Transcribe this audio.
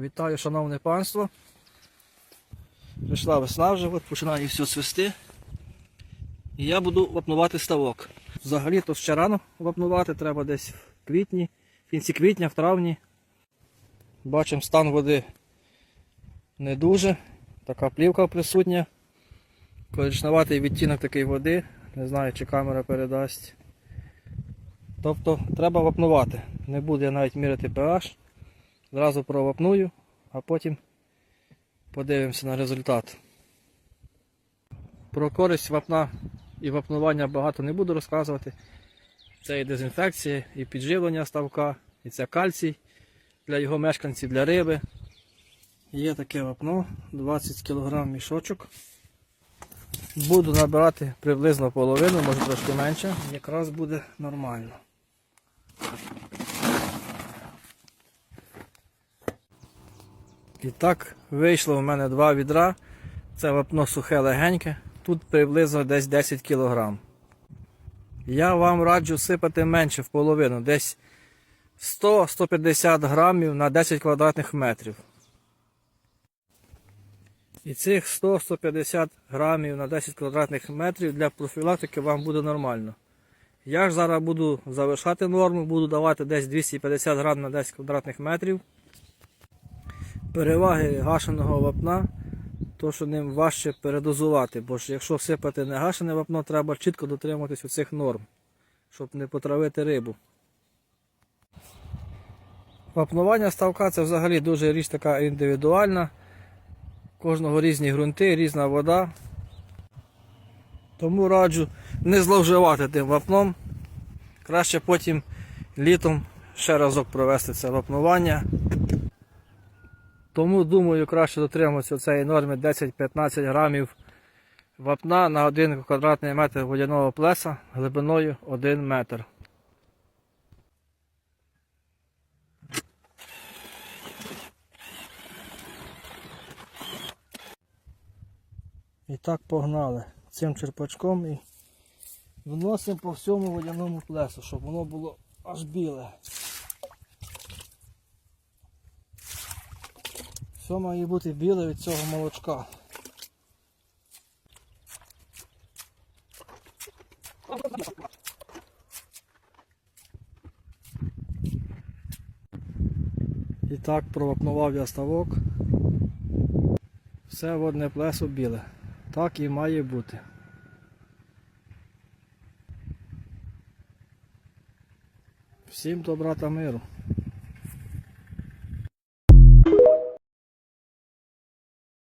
Вітаю, шановне панство. Прийшла весна вже, от починає все цвісти. І я буду вапнувати ставок. Взагалі то ще рано вапнувати, треба десь в квітні, в кінці квітня, в травні. Бачимо стан води не дуже. Така плівка присутня. Коричневатий відтінок такої води. Не знаю, чи камера передасть. Тобто треба вапнувати. Не буду я навіть міряти pH. Зразу провапную, а потім подивимося на результат. Про користь вапна і вапнування багато не буду розказувати. Це і дезінфекція, і підживлення ставка, і це кальцій для його мешканців, для риби. Є таке вапно, 20 кг мішочок. Буду набирати приблизно половину, може трошки менше. Якраз буде нормально. І так, вийшло у мене два відра. Це вапно сухе легеньке. Тут приблизно десь 10 кг. Я вам раджу сипати менше в половину, десь 100-150 грамів на 10 квадратних метрів. І цих 100-150 грамів на 10 квадратних метрів для профілактики вам буде нормально. Я ж зараз буду завершати норму, буду давати десь 250 грам на 10 квадратних метрів. Переваги гашеного вапна, то що ним важче передозувати, бо ж якщо всипати не гашене вапно, треба чітко дотримуватись оцих норм, щоб не потравити рибу. Вапнування ставка це взагалі дуже річ така індивідуальна. Кожного різні ґрунти, різна вода. Тому раджу не зловживати тим вапном. Краще потім літом ще разок провести це вапнування. Тому думаю, краще дотримуватися цієї норми 10-15 грамів вапна на 1 квадратний метр водяного плеса глибиною 1 метр. І так погнали цим черпачком і вносимо по всьому водяному плесу, щоб воно було аж біле. Все має бути біле від цього молочка. І так провапнував я ставок. Все водне плесо біле. Так і має бути. Всім добра та миру.